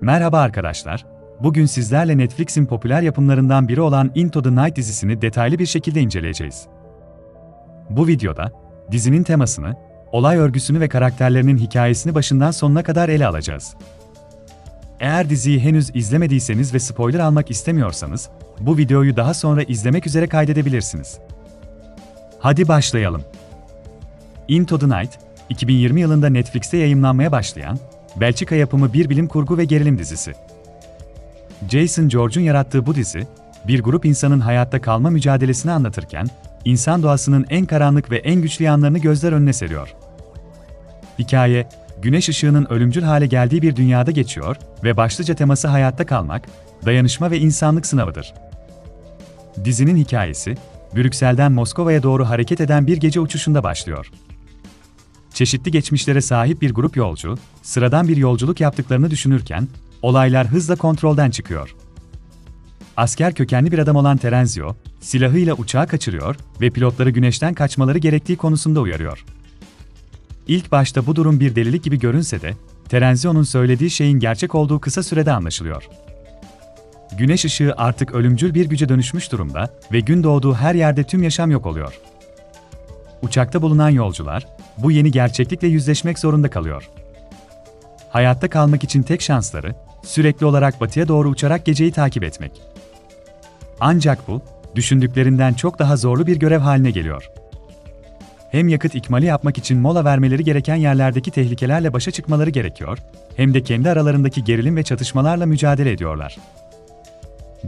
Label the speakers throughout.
Speaker 1: Merhaba arkadaşlar. Bugün sizlerle Netflix'in popüler yapımlarından biri olan Into the Night dizisini detaylı bir şekilde inceleyeceğiz. Bu videoda dizinin temasını, olay örgüsünü ve karakterlerinin hikayesini başından sonuna kadar ele alacağız. Eğer diziyi henüz izlemediyseniz ve spoiler almak istemiyorsanız, bu videoyu daha sonra izlemek üzere kaydedebilirsiniz. Hadi başlayalım. Into the Night, 2020 yılında Netflix'te yayınlanmaya başlayan, Belçika yapımı bir bilim kurgu ve gerilim dizisi. Jason George'un yarattığı bu dizi, bir grup insanın hayatta kalma mücadelesini anlatırken, insan doğasının en karanlık ve en güçlü yanlarını gözler önüne seriyor. Hikaye, güneş ışığının ölümcül hale geldiği bir dünyada geçiyor ve başlıca teması hayatta kalmak, dayanışma ve insanlık sınavıdır. Dizinin hikayesi, Brüksel'den Moskova'ya doğru hareket eden bir gece uçuşunda başlıyor. Çeşitli geçmişlere sahip bir grup yolcu, sıradan bir yolculuk yaptıklarını düşünürken, olaylar hızla kontrolden çıkıyor. Asker kökenli bir adam olan Terenzio, silahıyla uçağı kaçırıyor ve pilotları güneşten kaçmaları gerektiği konusunda uyarıyor. İlk başta bu durum bir delilik gibi görünse de, Terenzio'nun söylediği şeyin gerçek olduğu kısa sürede anlaşılıyor. Güneş ışığı artık ölümcül bir güce dönüşmüş durumda ve gün doğduğu her yerde tüm yaşam yok oluyor. Uçakta bulunan yolcular, bu yeni gerçeklikle yüzleşmek zorunda kalıyor. Hayatta kalmak için tek şansları, sürekli olarak batıya doğru uçarak geceyi takip etmek. Ancak bu, düşündüklerinden çok daha zorlu bir görev haline geliyor. Hem yakıt ikmali yapmak için mola vermeleri gereken yerlerdeki tehlikelerle başa çıkmaları gerekiyor, hem de kendi aralarındaki gerilim ve çatışmalarla mücadele ediyorlar.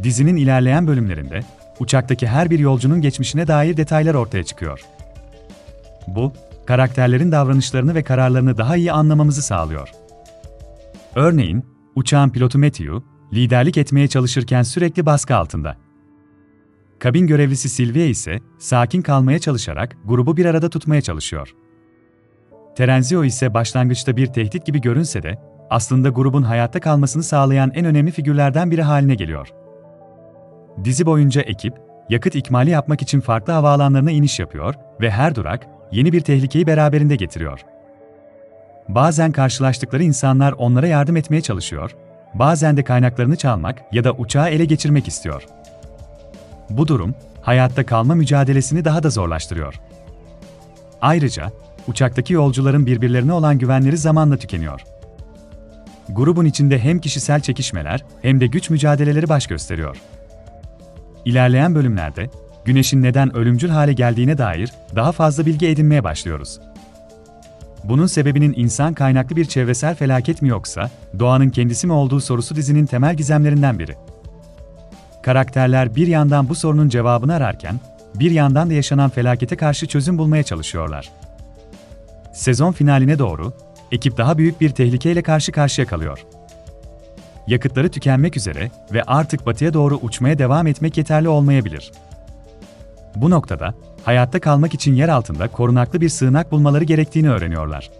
Speaker 1: Dizinin ilerleyen bölümlerinde, uçaktaki her bir yolcunun geçmişine dair detaylar ortaya çıkıyor. Bu, karakterlerin davranışlarını ve kararlarını daha iyi anlamamızı sağlıyor. Örneğin, uçağın pilotu Matthew, liderlik etmeye çalışırken sürekli baskı altında. Kabin görevlisi Sylvia ise sakin kalmaya çalışarak grubu bir arada tutmaya çalışıyor. Terenzio ise başlangıçta bir tehdit gibi görünse de aslında grubun hayatta kalmasını sağlayan en önemli figürlerden biri haline geliyor. Dizi boyunca ekip, yakıt ikmali yapmak için farklı havaalanlarına iniş yapıyor ve her durak yeni bir tehlikeyi beraberinde getiriyor. Bazen karşılaştıkları insanlar onlara yardım etmeye çalışıyor, bazen de kaynaklarını çalmak ya da uçağı ele geçirmek istiyor. Bu durum, hayatta kalma mücadelesini daha da zorlaştırıyor. Ayrıca, uçaktaki yolcuların birbirlerine olan güvenleri zamanla tükeniyor. Grubun içinde hem kişisel çekişmeler hem de güç mücadeleleri baş gösteriyor. İlerleyen bölümlerde, güneşin neden ölümcül hale geldiğine dair daha fazla bilgi edinmeye başlıyoruz. Bunun sebebinin insan kaynaklı bir çevresel felaket mi yoksa, doğanın kendisi mi olduğu sorusu dizinin temel gizemlerinden biri. Karakterler bir yandan bu sorunun cevabını ararken, bir yandan da yaşanan felakete karşı çözüm bulmaya çalışıyorlar. Sezon finaline doğru, ekip daha büyük bir tehlikeyle karşı karşıya kalıyor. Yakıtları tükenmek üzere ve artık batıya doğru uçmaya devam etmek yeterli olmayabilir. Bu noktada, hayatta kalmak için yer altında korunaklı bir sığınak bulmaları gerektiğini öğreniyorlar.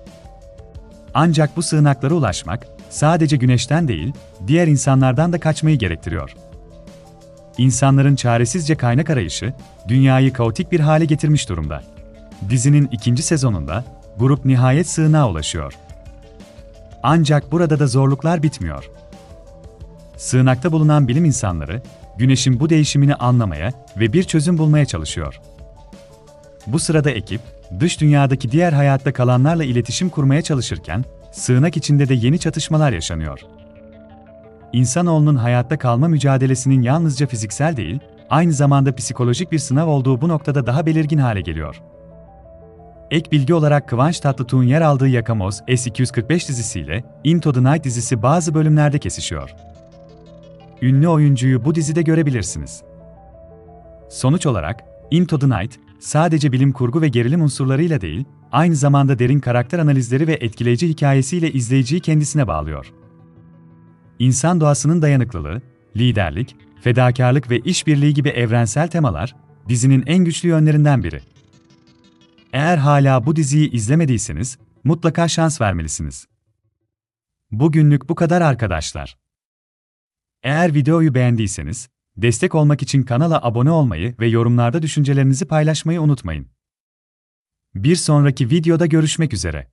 Speaker 1: Ancak bu sığınaklara ulaşmak, sadece güneşten değil, diğer insanlardan da kaçmayı gerektiriyor. İnsanların çaresizce kaynak arayışı, dünyayı kaotik bir hale getirmiş durumda. Dizinin ikinci sezonunda, grup nihayet sığınağa ulaşıyor. Ancak burada da zorluklar bitmiyor. Sığınakta bulunan bilim insanları, Güneş'in bu değişimini anlamaya ve bir çözüm bulmaya çalışıyor. Bu sırada ekip, dış dünyadaki diğer hayatta kalanlarla iletişim kurmaya çalışırken, sığınak içinde de yeni çatışmalar yaşanıyor. İnsanoğlunun hayatta kalma mücadelesinin yalnızca fiziksel değil, aynı zamanda psikolojik bir sınav olduğu bu noktada daha belirgin hale geliyor. Ek bilgi olarak Kıvanç Tatlıtuğ'un yer aldığı Yakamoz S245 dizisiyle Into the Night dizisi bazı bölümlerde kesişiyor ünlü oyuncuyu bu dizide görebilirsiniz. Sonuç olarak, Into the Night, sadece bilim kurgu ve gerilim unsurlarıyla değil, aynı zamanda derin karakter analizleri ve etkileyici hikayesiyle izleyiciyi kendisine bağlıyor. İnsan doğasının dayanıklılığı, liderlik, fedakarlık ve işbirliği gibi evrensel temalar, dizinin en güçlü yönlerinden biri. Eğer hala bu diziyi izlemediyseniz, mutlaka şans vermelisiniz. Bugünlük bu kadar arkadaşlar. Eğer videoyu beğendiyseniz, destek olmak için kanala abone olmayı ve yorumlarda düşüncelerinizi paylaşmayı unutmayın. Bir sonraki videoda görüşmek üzere.